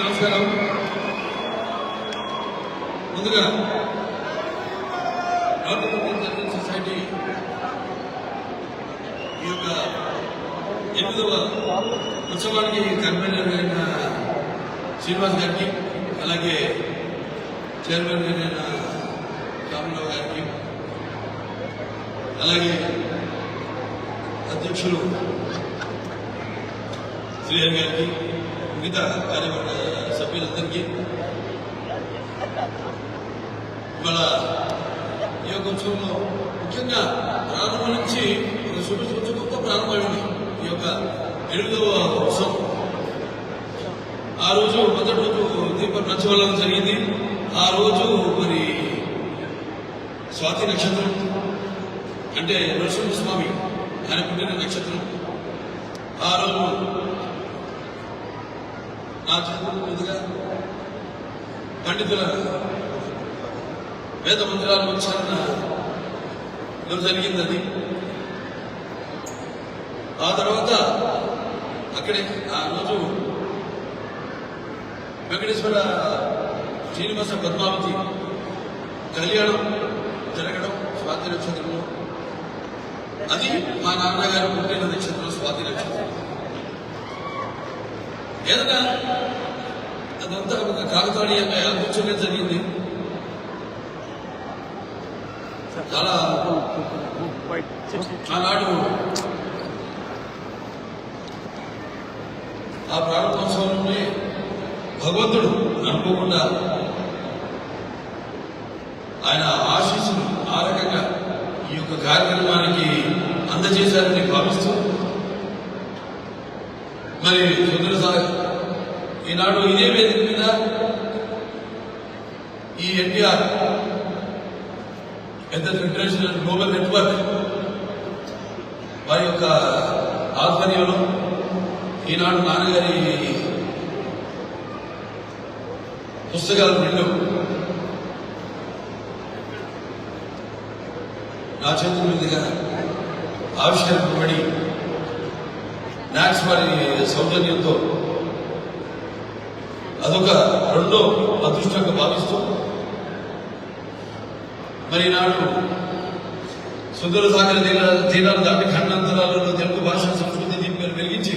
నమస్కారం. ముందుగా north Indian journal society ఈ యొక్క ఎనిమిదవ ఉత్సవానికి కన్వీనర్ అయిన శ్రీనివాస్ గారికి అలాగే చైర్మన్ అయిన రామరావు గారికి అలాగే అధ్యక్షులు శ్రీహరి గారికి మిగతా కార్యవర్గ సభ్యులందరికీ ఇవాళ ఈ యొక్క ఉత్సవంలో ముఖ్యంగా ప్రారంభం నుంచి ఒక శుభ సూచకంతో ప్రారంభమైంది ఈ యొక్క ఎనిమిదవ ఉత్సవం ఆ రోజు మొదటి రోజు దీప ప్రజ్వలనం జరిగింది ఆ రోజు మరి స్వాతి నక్షత్రం అంటే నరసింహ స్వామి ఆయన పుట్టిన నక్షత్రం ఆ రోజు నా చదువు మీదుగా పండితుల వేద మందిరాలు వచ్చారన్న ఇవ్వడం జరిగింది అది ఆ తర్వాత అక్కడే ఆ రోజు వెంకటేశ్వర శ్రీనివాస పద్మావతి కళ్యాణం జరగడం స్వాతి నక్షత్రంలో అది మా నాన్నగారు పుట్టిన నక్షత్రం స్వాతి నక్షత్రం. ఏదైనా అదంతా ఒక కాకతాళీయంగా కూర్చోనే జరిగింది. చాలా ఆనాడు ఆ ప్రారంభోత్సవంలోనే భగవంతుడు అనుకోకుండా ఆయన ఆశీస్సును ఆ రకంగా ఈ యొక్క కార్యక్రమానికి అందజేశారని భావిస్తూ మరి సుందర సార్ ఈనాడు ఇదే వేదిక మీద ఈ ఎన్టీఆర్ ఇంటర్నేషనల్ గ్లోబల్ నెట్వర్క్ వారి యొక్క ఆధ్వర్యంలో ఈనాడు నాన్నగారి పుస్తకాలు రెండు నా చేతుల మీదుగా ఆవిష్కరింపబడి నాక్స్ వారి సౌజన్యంతో అదొక రెండో అదృష్టంగా భావిస్తూ మరి నాడు సుందర సాగర తీరాలు దాటి ఖండాంతరాలలో తెలుగు భాష సంస్కృతి దీపాలు వెలిగించి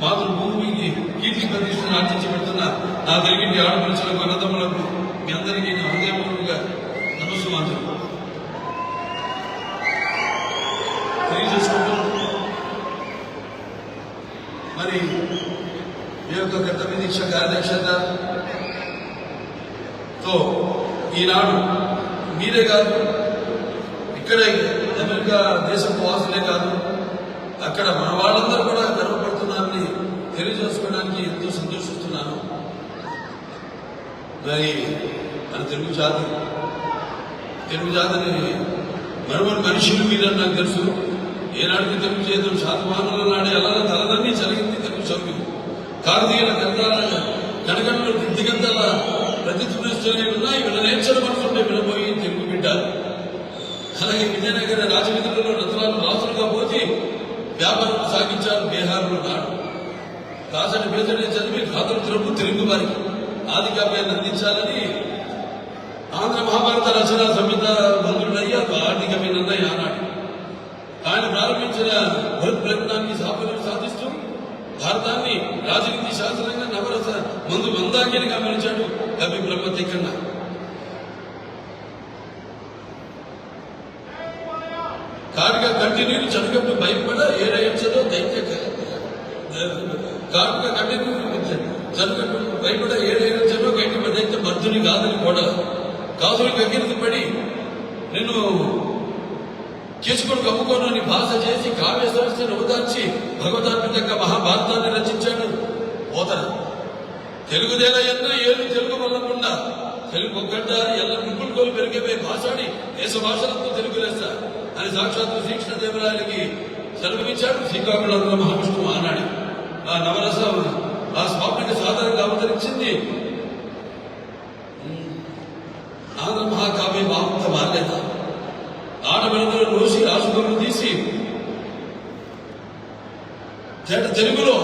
మాతృభూమికి కీర్తి ప్రతిష్టను ఆర్చించి పెడుతున్న నా తెలుగింటి ఆడపడుచులకు అన్నదమ్ములకు మీ అందరికీ నా హృదయపూర్వక నమస్సుమాంజలు తెలియజేసుకుంటూ మీ యొక్క కర్తవ్య దీక్ష కార్యదక్షతతో ఈనాడు మీరే కాదు ఇక్కడే అమెరికా దేశం వాసులే కాదు అక్కడ మన వాళ్ళందరూ కూడా గర్వపడుతున్నారని తెలియజేసుకోవడానికి ఎంతో సంతోషిస్తున్నాను. మరి మన తెలుగు జాతి తెలుగు జాతిని మరొక మనుషులు మీరని నాకు తెలుసు. ఏనాటికి తెలుగు చేతులు శాతవాహనుల నాడే అలా తలదన్నీ జరిగింది చదువు కాకతీయుల గంధాల కనగంటలు దిగంతల ప్రతిధ్వనిస్తూనే ఉన్నాయి వీళ్ళ నేర్చడం అనుకుంటే వినబోయి తెలుగు బిడ్డ. అలాగే విజయనగర రాజవీధులలో రత్నాలు రాసులుగా పోచి వ్యాపారం సాగించారు బీహార్లో నాడు. కాసని బేజని చదివి ఖాతరు తిరుపు తెలుగు వారికి ఆది కావ్యాన్ని అందించాలని ఆంధ్ర మహాభారత రచన సంహిత మంత్రుడయ్య ఆర్థిక అన్నయ్య ఆనాడు. ఆయన ప్రారంభించిన భరత్ ప్రయత్నాన్ని సాఫల్యం సాధిస్తూ భారతాన్ని రాజనీతి శాస్త్రంగా నవరస మందు మందాకినిగా మలిచాడు కవి బ్రహ్మ తిక్కన్న కాడిగా కంటి నీరు చనుగట్టు భయపడ ఏడయించదో దైత్య కాడుగా కంటి నీరు చనుగట్టు భయపడ ఏడయించదో గట్టి దైత్య మర్దుని కాదని కూడా కాదులు కగిరిది పడి నిన్ను చేసుకొని భాష చేసి కావ్య సమస్యను ఉదార్చి భగవతాత్మకంగా మహాభారతాన్ని రచించాడు. పోతన. తెలుగుదేల ఎన్న ఏళ్ళు తెలుగు వల్లకుండా తెలుగు ఒక్కట ఎల్ల ముగ్గులు పెరిగే భాషాడి దేశ భాషలతో తెలుగు లేస్తా అని సాక్షాత్తు శ్రీకృష్ణ దేవరాయలకి సెలవునిచ్చాడు శ్రీకాకుళంలో మహావిష్ణువు ఆనాడు. ఆ నవరస ఆ స్వామికి సాధారణంగా అవతరించింది. ఆంధ్ర మహాకావ్య భావంత బాధ్యత ఆడబిడ్డలు రోసి రాసుకొని తీసి జట తెలుగులో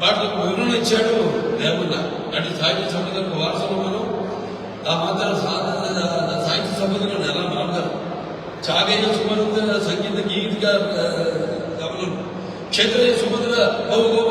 వాటికి వివరణ ఇచ్చాడు లేకుండా అంటే సాహిత్య సంపదకు వారసులు మనం ఆ మాత్రం సాధారణ సాహిత్య సంపదలో ఎలా మారుతారు చాగయ్య సుమరుద్ర సంగీత గీతిక కవులు క్షేత్రయ్య సుమధుర బహుగో